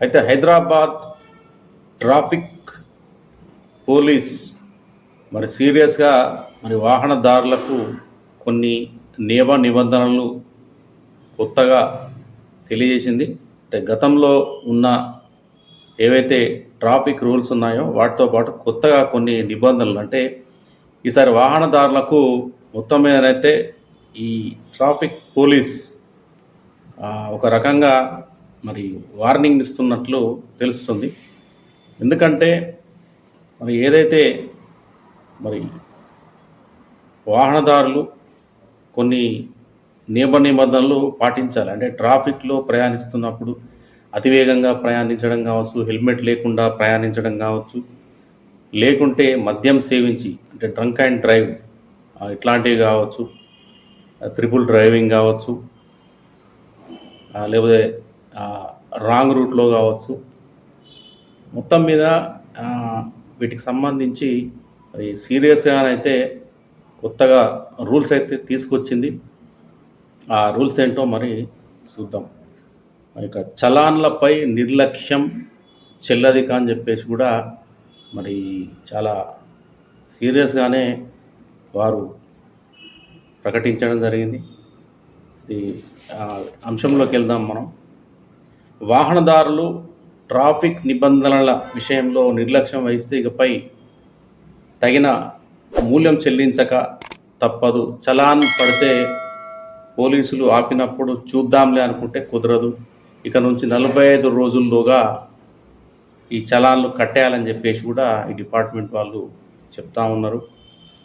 అయితే Hyderabad traffic police మరి సీరియస్గా మరి వాహనదారులకు కొన్ని నియమ నిబంధనలు కొత్తగా తెలియజేసింది. అంటే గతంలో ఉన్న ఏవైతే ట్రాఫిక్ రూల్స్ ఉన్నాయో వాటితో పాటు కొత్తగా కొన్ని నిబంధనలు అంటే ఈసారి వాహనదారులకు మొత్తం మీదనైతే ఈ ట్రాఫిక్ పోలీస్ ఒక రకంగా మరి వార్నింగ్ ఇస్తున్నట్లు తెలుస్తుంది. ఎందుకంటే మరి ఏదైతే మరి వాహనదారులు కొన్ని నియమ నిబంధనలు పాటించాలి అంటే ట్రాఫిక్లో ప్రయాణిస్తున్నప్పుడు అతివేగంగా ప్రయాణించడం కావచ్చు హెల్మెట్ లేకుండా ప్రయాణించడం కావచ్చు లేకుంటే మద్యం సేవించి అంటే డ్రంక్ అండ్ డ్రైవ్ ఇట్లాంటివి కావచ్చు త్రిపుల్ డ్రైవింగ్ కావచ్చు లేకపోతే రాంగ్ రూట్లో కావచ్చు. మొత్తం మీద వీటికి సంబంధించి మరి సీరియస్గానైతే కొత్తగా రూల్స్ అయితే తీసుకొచ్చింది. ఆ రూల్స్ ఏంటో మరి చూద్దాం. ఇక చలాన్లపై నిర్లక్ష్యం చెల్లదిక అని చెప్పేసి కూడా మరి చాలా సీరియస్గానే వారు ప్రకటించడం జరిగింది. ఈ అంశంలోకి వెళ్దాం మనం. వాహనదారులు ట్రాఫిక్ నిబంధనల విషయంలో నిర్లక్ష్యం వహిస్తే ఇకపై తగిన మూల్యం చెల్లించక తప్పదు. చలాన్ పడితే పోలీసులు ఆపినప్పుడు చూద్దాంలే అనుకుంటే కుదరదు. ఇక నుంచి నలభై ఐదు రోజుల్లోగా ఈ చలాన్లు కట్టేయాలని చెప్పేసి కూడా ఈ డిపార్ట్మెంట్ వాళ్ళు చెప్తా ఉన్నారు.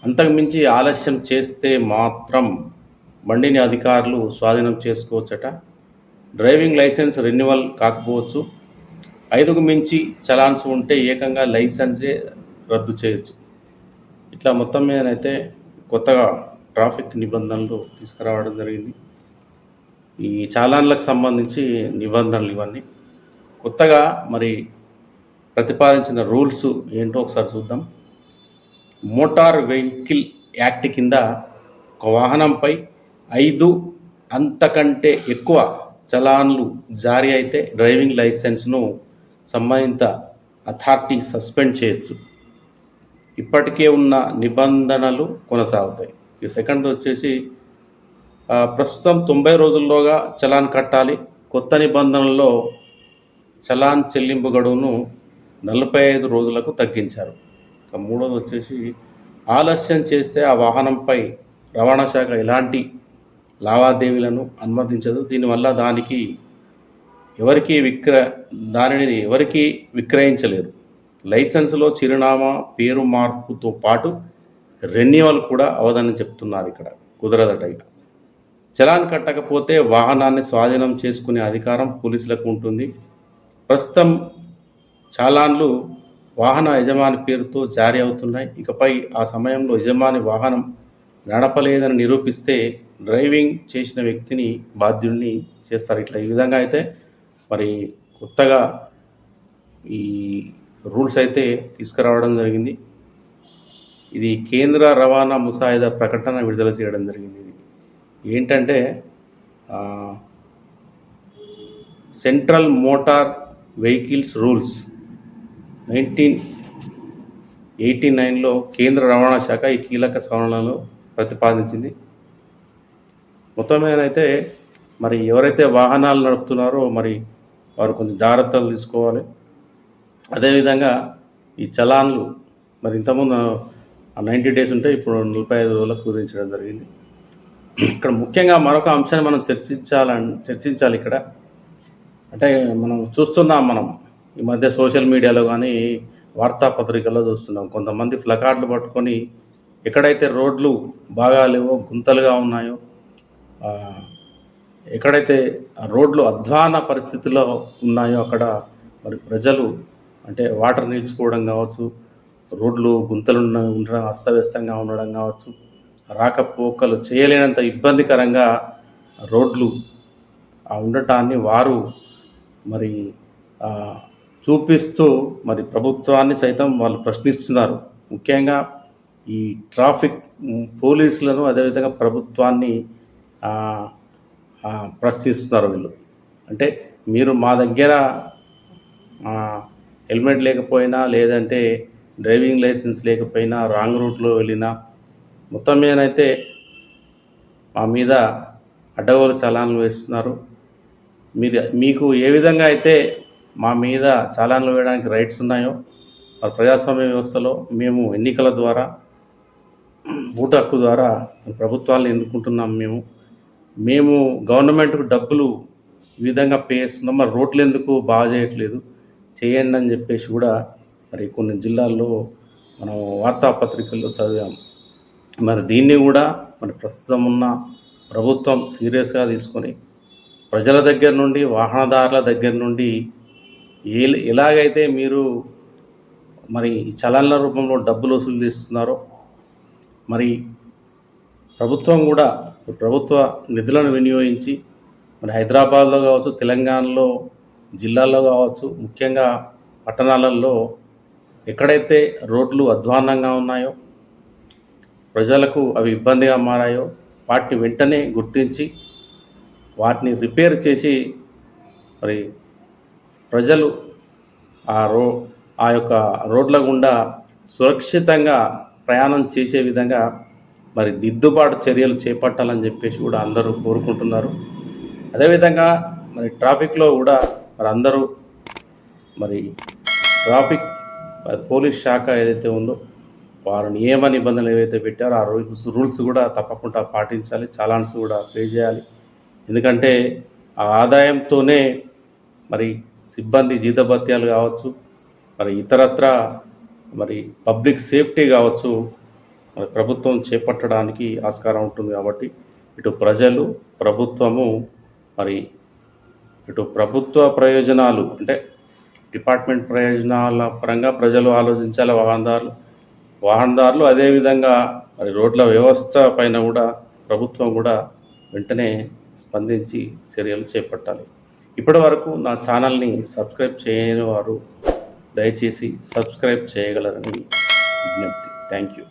అంతకుమించి ఆలస్యం చేస్తే మాత్రం బండిని అధికారులు స్వాధీనం చేసుకోవచ్చట. డ్రైవింగ్ లైసెన్స్ రెన్యువల్ కాకపోవచ్చు. ఐదుకు మించి చలాన్స్ ఉంటే ఏకంగా లైసెన్సే రద్దు చేయొచ్చు. ఇట్లా మొత్తం మీదనైతే కొత్తగా ట్రాఫిక్ నిబంధనలు తీసుకురావడం జరిగింది. ఈ చాలాన్లకు సంబంధించి నిబంధనలు ఇవన్నీ. కొత్తగా మరి ప్రతిపాదించిన రూల్స్ ఏంటో ఒకసారి చూద్దాం. మోటార్ వెహికల్ యాక్ట్ కింద ఒక వాహనంపై ఐదు అంతకంటే ఎక్కువ చలాన్లు జారీ అయితే డ్రైవింగ్ లైసెన్స్ను సంబంధిత అథారిటీ సస్పెండ్ చేయొచ్చు. ఇప్పటికే ఉన్న నిబంధనలు కొనసాగుతాయి. ఈ సెకండ్ వచ్చేసి ప్రస్తుతం తొంభై రోజుల్లోగా చలాన్ కట్టాలి. కొత్త నిబంధనల్లో చలాన్ చెల్లింపు గడువును నలభై ఐదు రోజులకు తగ్గించారు. ఇక మూడోది వచ్చేసి ఆలస్యం చేస్తే ఆ వాహనంపై రవాణా శాఖ ఎలాంటి లావాదేవీలను అనుమతించదు. దీనివల్ల దానికి ఎవరికి విక్ర దానిని ఎవరికి విక్రయించలేరు. లైసెన్స్లో చిరునామా పేరు మార్పుతో పాటు రెన్యువల్ కూడా అవదని చెప్తున్నారు ఇక్కడ కుదరదట ఇక చలాన్ కట్టకపోతే వాహనాన్ని స్వాధీనం చేసుకునే అధికారం పోలీసులకు ఉంటుంది. ప్రస్తుతం చాలాన్లు వాహన యజమాని పేరుతో జారీ అవుతున్నాయి. ఇకపై ఆ సమయంలో యజమాని వాహనం నడపలేదని నిరూపిస్తే డ్రైవింగ్ చేసిన వ్యక్తిని బాధ్యుల్ని చేస్తారు. ఇట్లా ఈ విధంగా అయితే మరి కొత్తగా ఈ రూల్స్ అయితే తీసుకురావడం జరిగింది. ఇది కేంద్ర రవాణా ముసాయిదా ప్రకటన విడుదల చేయడం జరిగింది ఇది. ఏంటంటే central motor vehicles rules nineteen eighty నైన్లో కేంద్ర రవాణా శాఖ ఈ కీలక సవరణలో ప్రతిపాదించింది. మొత్తం మీదనైతే మరి ఎవరైతే వాహనాలు నడుపుతున్నారో మరి వారు కొంచెం జాగ్రత్తలు తీసుకోవాలి. అదేవిధంగా ఈ చలాన్లు మరి ఇంతకుముందు నైంటీ డేస్ ఉంటే ఇప్పుడు నలభై ఐదు రోజులకు కుదించడం జరిగింది. ఇక్కడ ముఖ్యంగా మరొక అంశాన్ని మనం చర్చించాలని చర్చించాలి ఇక్కడ. అంటే మనం చూస్తున్నాం మనం ఈ మధ్య సోషల్ మీడియాలో కానీ వార్తాపత్రికల్లో చూస్తున్నాం. కొంతమంది ప్లకార్డులు పట్టుకొని ఎక్కడైతే రోడ్లు బాగా లేవో గుంతలుగా ఉన్నాయో ఎక్కడైతే రోడ్లు అధ్వాన పరిస్థితిలో ఉన్నాయో అక్కడ మరి ప్రజలు అంటే వాటర్ నిలిచిపోవడం కావచ్చు రోడ్లు గుంతలు ఉండడం అస్తవ్యస్తంగా ఉండడం కావచ్చు రాకపోకలు చేయలేనంత ఇబ్బందికరంగా రోడ్లు ఉండటాన్ని వారు మరి చూపిస్తూ మరి ప్రభుత్వాన్ని సైతం వాళ్ళు ప్రశ్నిస్తున్నారు. ముఖ్యంగా ఈ ట్రాఫిక్ పోలీసులను అదేవిధంగా ప్రభుత్వాన్ని ప్రశ్నిస్తున్నారు వీళ్ళు. అంటే మీరు మా దగ్గర హెల్మెట్ లేకపోయినా లేదంటే డ్రైవింగ్ లైసెన్స్ లేకపోయినా రాంగ్ రూట్లో వెళ్ళినా మొత్తం మీదనైతే మా మీద అడ్డగోలు చలాన్లు వేస్తున్నారు. మీరు మీకు ఏ విధంగా అయితే మా మీద చలాన్లు వేయడానికి రైట్స్ ఉన్నాయో మరి ప్రజాస్వామ్య వ్యవస్థలో మేము ఎన్నికల ద్వారా ఓటు హక్కు ద్వారా ప్రభుత్వాలను ఎన్నుకుంటున్నాం మేము. మేము గవర్నమెంట్కు డబ్బులు ఈ విధంగా పే చేస్తున్నాం. మరి రోడ్లు ఎందుకు బాగా చేయట్లేదు? చేయండి అని చెప్పేసి కూడా మరి కొన్ని జిల్లాల్లో మనం వార్తాపత్రికల్లో చదివాం. మరి దీన్ని కూడా మరి ప్రస్తుతం ఉన్న ప్రభుత్వం సీరియస్గా తీసుకొని ప్రజల దగ్గర నుండి వాహనదారుల దగ్గర నుండి ఏ ఎలాగైతే మీరు మరి ఈ చలన్ల రూపంలో డబ్బులు వసూలు చేస్తున్నారో మరి ప్రభుత్వం కూడా ప్రభుత్వ నిధులను వినియోగించి మరి హైదరాబాద్లో కావచ్చు తెలంగాణలో జిల్లాల్లో కావచ్చు ముఖ్యంగా పట్టణాలలో ఎక్కడైతే రోడ్లు అధ్వాన్నంగా ఉన్నాయో ప్రజలకు అవి ఇబ్బందిగా మారాయో వాటిని వెంటనే గుర్తించి వాటిని రిపేర్ చేసి మరి ప్రజలు ఆ రో ఆ యొక్క రోడ్ల గుండా సురక్షితంగా ప్రయాణం చేసే విధంగా మరి దిద్దుబాటు చర్యలు చేపట్టాలని చెప్పేసి కూడా అందరూ కోరుకుంటున్నారు. అదేవిధంగా మరి ట్రాఫిక్లో కూడా మరి అందరూ మరి ట్రాఫిక్ మరి పోలీస్ శాఖ ఏదైతే ఉందో వారు నియమ నిబంధనలు ఏవైతే పెట్టారో ఆ రూల్స్ రూల్స్ కూడా తప్పకుండా పాటించాలి చలాన్స్ కూడా పే చేయాలి. ఎందుకంటే ఆ ఆదాయంతోనే మరి సిబ్బంది జీతభత్యాలు కావచ్చు మరి ఇతరత్ర మరి పబ్లిక్ సేఫ్టీ కావచ్చు ప్రభుత్వం చేపట్టడానికి ఆస్కారం ఉంటుంది కాబట్టి ఇటు ప్రజలు ప్రభుత్వము మరి ఇటు ప్రభుత్వ ప్రయోజనాలు అంటే డిపార్ట్మెంట్ ప్రయోజనాల పరంగా ప్రజలు ఆలోచించాలి వాహనదారులు. వాహనదారులు అదేవిధంగా మరి రోడ్ల వ్యవస్థ పైన కూడా ప్రభుత్వం కూడా వెంటనే స్పందించి చర్యలు చేపట్టాలి. ఇప్పటి వరకు నా ఛానల్ని సబ్స్క్రైబ్ చేయని వారు దయచేసి సబ్స్క్రైబ్ చేయగలరని విజ్ఞప్తి. Thank you.